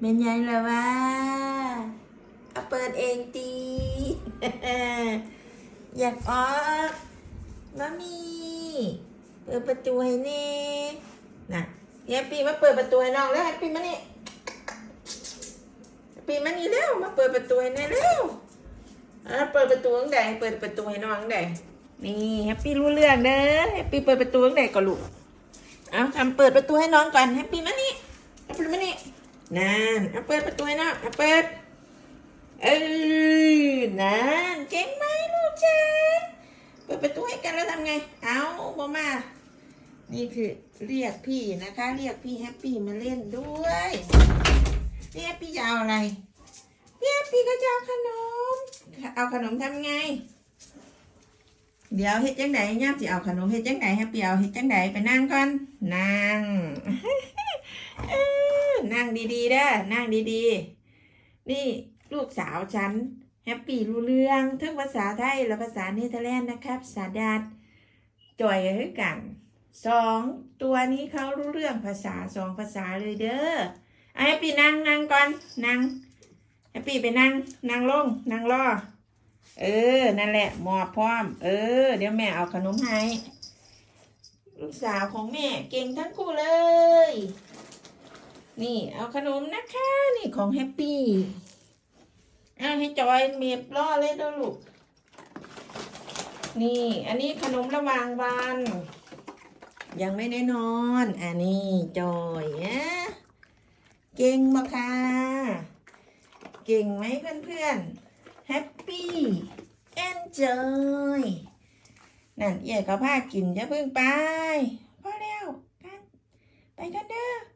เป็นไงล่ะวะเอาเปิดเองตีอยากออกมามีเปิดประตูให้แน่น่ะแฮปปี้มาเปิดประตูให้น้องแล้วแฮปปี้มานี่แฮปปี้มานี่เร็วมาเปิดประตูให้แน่เร็วอะเปิดประตูตั้งแต่เปิดประตูให้น้องตั้งแต่นี่แฮปปี้รู้เรื่องเด้อแฮปปี้เปิดประตูตั้งแต่ก่อนลูกเอาทำเปิดประตูให้น้องก่อนแฮปปี้มานี่แฮปปี้ม นั่นเอาเปิดประตูให้น้องเอาเปิด เออนั่นเก่งไหมลูกจ้าเปิดประตูให้กันแล้วทำไง เอาบอมา นี่คือเรียกพี่นะคะ เรียกพี่แฮปปี้มาเล่นด้วยพี่แฮปปี้จะเอาอะไรพี่แฮปปี้ก็จะเอาขนม เอาขนมทำไง เดี๋ยวเฮ็ดจังไหนย่ามสิเอาขนมเฮ็ดจังไหนแฮปปี้เอาเฮ็ดจังไหนไปนั่งก่อน นั่ง ดีๆเด้อนั่งดีๆ นี่ลูกสาวฉันแฮปปี้รู้เรื่องทั้งภาษาไทยและภาษาเนเธอร์แลนด์นะครับภาษาดัตช์จอยกันกันสองตัวนี้เขารู้เรื่องภาษาสองภาษาเลยเด้ออะแฮปปี้นั่งนั่งก่อนนั่งแฮปปี้ไปนั่งนั่งลงนั่งรอเออ นั่นแหละหมอบพร้อม เออ เดี๋ยวแม่เอาขนมให้ ลูกสาวของแม่เก่งทั้งคู่เลย นี่เอาขนมนะคะ นี่ของแฮปปี้เอาให้จอยเมียบล่อเลยด้อลูก นี่ อันนี้ขนมระหว่างวัน ยังไม่ได้นอน อันนี้จอยอะเก่งมาค่ะ เก่งไหมเพื่อนๆแฮปปี้เอนจอยนั่นเอ๋ก็พากินจะเพิ่งไปพอแล้วกันไปกันเด้อ